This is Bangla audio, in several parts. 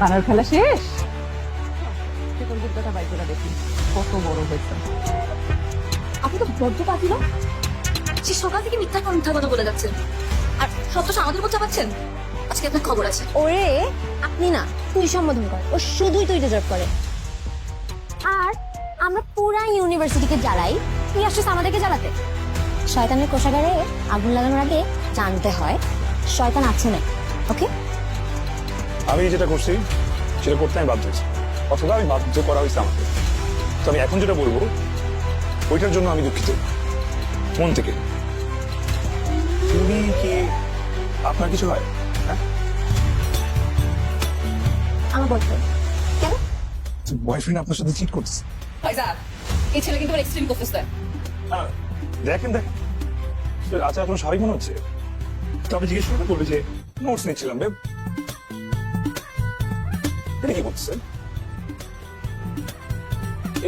পানার খেলা শেষ? তোর বুদ্ধটা বাই করে দেখি কত বড় হয়েছে। আপনি তো বড্ড না সে সকাল থেকে মিথ্যা মিথ্যা কথা বলে যাচ্ছেন আর সত্যটা আমাদের উপর চাপাচ্ছেন আজকে আপনার খবর আছে। ওরে আপনি না তুই সম্বোধন কর। ও শুধুই তুই ডিজার্ভ করে। আর আমরা পুরা ইউনিভার্সিটিকে জ্বালাই তুই আসছিস আমাদেরকে জ্বালাতে। শয়তানের কোষাগারে আগুন লাগানোর আগে জানতে হয় শয়তান আছে না ওকে? আমি যেটা করছি সেটা করতে আমি বাধ্য হয়েছি। অথবা আমি বাধ্য করা হয়েছে আমাকে। তো আমি এখন যেটা বলব ওইটার জন্য আমি দুঃখিত। মন থেকে। তুমি কি আপনার কিছু হয়? হ্যাঁ? আমার বলতে কেন? বয়ফ্রেন্ড আপনার সাথে চিট করতেছে। ফয়জা এই ছেলে কিন্তু এক্সট্রিম করতেছে। হ্যাঁ, দেখেন দেখেন। আচ্ছা আপনার স্বাভাবিক মনে হচ্ছে। তবে জিজ্ঞেস করতে বলবে যে নোটস নিচ্ছিলাম বেব এটা কি করতেছে?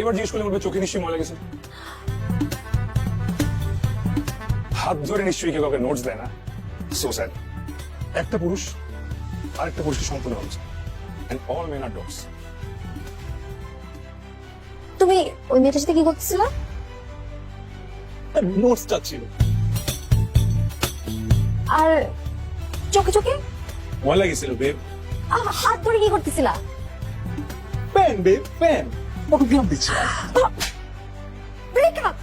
এবার জিজ্ঞেস করলে বলবে চোখে নিশ্চয়ই ময়লা গেছে। হাত ধরে নিশ্চয়ই কেউ কাউকে নোটস দেয় না। সো স্যাড একটা পুরুষ আরেকটা পুরুষকে সম্পূর্ণ হচ্ছে and all men R dogs তুমি ওই মেয়েটার সাথে কি করতেছিল? নোটস চাচ্ছিল আর চোখে চোখে? ময়লা গেছিল বেব হাত ধরে কি করতেছিলা? প্যান বেব প্যান ওকে দিচ্ছি। Break up